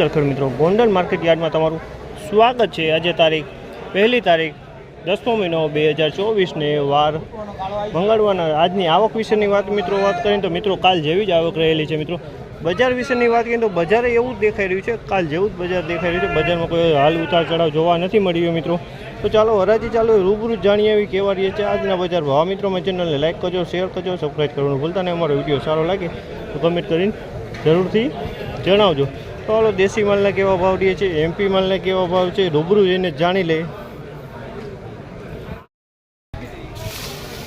નમસ્કાર મિત્રો, ગોંડલ માર્કેટ યાર્ડમાં તમારું સ્વાગત છે. આજે તારીખ પહેલી તારીખ દસમો મહિનો બે હજાર ચોવીસને વાર મંગળવારના આજની આવક વિશેની વાત મિત્રો વાત કરીએ તો મિત્રો કાલ જેવી જ આવક રહેલી છે મિત્રો. બજાર વિશેની વાત કરીએ તો બજારે એવું જ દેખાઈ રહ્યું છે. કાલ જેવું જ બજાર દેખાઈ રહ્યું છે. બજારમાં કોઈ હાલ ઉતાર ચઢાવ જોવા નથી મળ્યો મિત્રો. તો ચાલો હરાજી ચાલો રૂબરૂ જાણીએ એવી કહેવા રહીએ છે આજના બજાર ભાવ. મિત્રોમાં ચેનલને લાઇક કરજો શેર કરજો સબસ્ક્રાઈબ કરવાનું ભૂલતા નહીં. અમારો વીડિયો સારો લાગે તો કમેન્ટ કરીને જરૂરથી જણાવજો. તો હાલો દેશી માલના કેવા ભાવ દે છે એમપી માલના કેવા ભાવ છે, રૂબરૂ જઈને જાણી લે.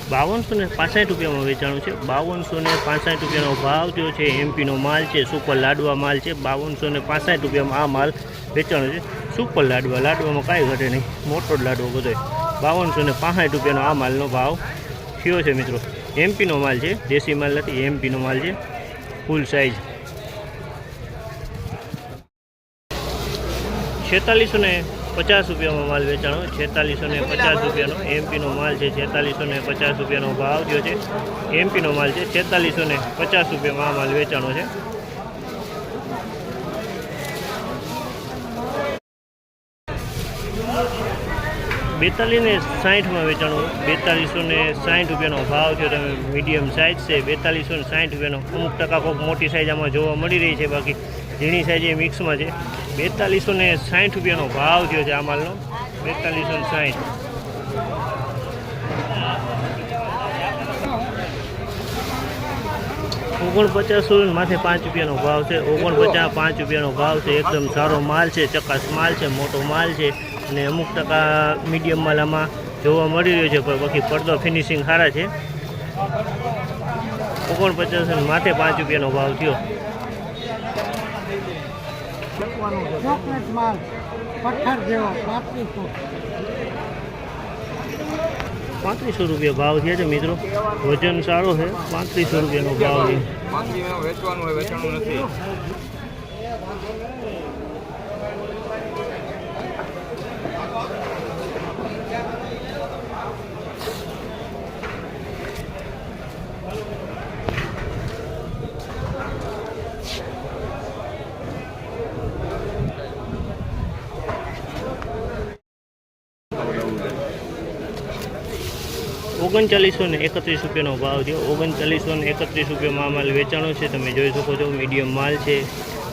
બાવનસો ને પાસઠ રૂપિયામાં વેચાણું છે. બાવનસો ને પાસઠ રૂપિયાનો ભાવ થયો છે એમપીનો માલ છે, સુપર લાડવા માલ છે. બાવનસો ને પાસઠ રૂપિયામાં આ માલ વેચાણો છે. સુપર લાડવા, લાડવામાં કાંઈ ઘટે નહીં. મોટો લાડવો બધો. બાવનસો ને પાસઠ રૂપિયાનો આ માલનો ભાવ થયો છે, મિત્રો. એમપીનો માલ છે, દેશી માલ નથી એમપીનો માલ છે. ફૂલ સાઇઝ છેતાલીસો ને પચાસ રૂપિયામાં માલ વેચાણો. છેતાલીસો ને પચાસ રૂપિયાનો. એમપીનો માલ છે છેતાલીસો ને પચાસ રૂપિયાનો ભાવ થયો છે. એમપીનો માલ છે છેતાલીસો ને પચાસ રૂપિયામાં આ માલ વેચાણો છે. બેતાલીસ ને સાઠમાં વેચાણું. બેતાલીસો ને સાઠ રૂપિયાનો ભાવ છે તમે મીડિયમ સાઇઝ છે બેતાલીસો ને સાઠ રૂપિયાનો. અમુક ટકા કોઈક મોટી સાઇઝ આમાં જોવા મળી રહી છે. બાકી ઝીણી સાઇઝ એ મિક્સમાં છે. બેતાલીસો ને સાઠ રૂપિયાનો ભાવ થયો છે આ માલનો. બેતાલીસો ને સાઠ ઓગણપચાસો માથે પાંચ રૂપિયાનો ભાવ છે. ઓગણપચાસ પાંચ રૂપિયાનો ભાવ છે. એકદમ સારો માલ છે, ચકાસ માલ છે, મોટો માલ છે. અને અમુક ટકા મીડિયમ માલ આમાં જોવા મળી રહ્યો છે, પણ બાકી પડદો ફિનિશિંગ સારા છે. ઓગણપચાસ માથે પાંચ રૂપિયાનો ભાવ થયો. ચોકલેટ માલ, પથ્થર જેવો, પાંત્રીસો. પાંત્રીસો રૂપિયા ભાવ થયા છે મિત્રો. વજન સારો છે, પાંત્રીસો રૂપિયાનો ભાવ છે. વેચવાનું ઓગણચાલીસો ને એકત્રીસ રૂપિયાનો ભાવ થયો. ઓગણચાલીસો ને એકત્રીસ રૂપિયામાં માલ વેચાણો છે. તમે જોઈ શકો છો મીડિયમ માલ છે.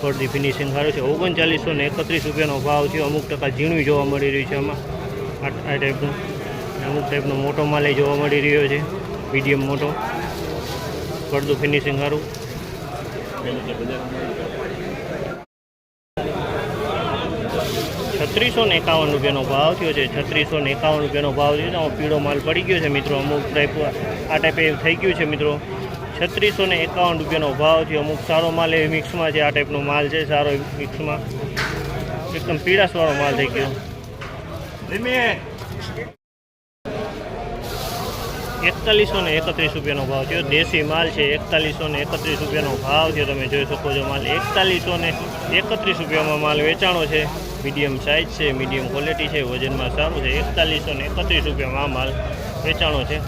ફરતી ફિનિશિંગ સારું છે. ઓગણચાલીસો ને એકત્રીસ રૂપિયાનો ભાવ થયો. અમુક ટકા ઝીણું જોવા મળી રહ્યું છે આમાં. આ ટાઈપનું અમુક ટાઈપનો મોટો માલ એ જોવા મળી રહ્યો છે. મીડિયમ મોટો. પડતું ફિનિશિંગ સારું. છત્રીસો ને એકાવન રૂપિયાનો ભાવ થયો છે. છત્રીસો ને એકાવન રૂપિયાનો ભાવ થયો છે. આમાં પીળો માલ પડી ગયો છે મિત્રો. અમુક ટાઈપ આ ટાઈપે થઈ ગયું છે મિત્રો. છત્રીસો ને એકાવન રૂપિયાનો ભાવ થયો. અમુક સારો માલ એ મિક્સમાં છે. આ ટાઈપનો માલ છે સારો મિક્સમાં એકદમ પીળાશવાળો માલ થઈ ગયો. એકતાલીસો ને એકત્રીસ રૂપિયાનો ભાવ થયો. દેશી માલ છે. એકતાલીસો ને એકત્રીસ રૂપિયાનો ભાવ છે તમે જોઈ શકો છો માલ એકતાલીસો ને એકત્રીસ રૂપિયામાં માલ વેચાણો છે. મીડિયમ સાઇઝ છે, મીડિયમ ક્વોલિટી છે, વજનમાં સારું છે, એકતાલીસો ને એકત્રીસ રૂપિયામાં આ માલ વેચાણો છે.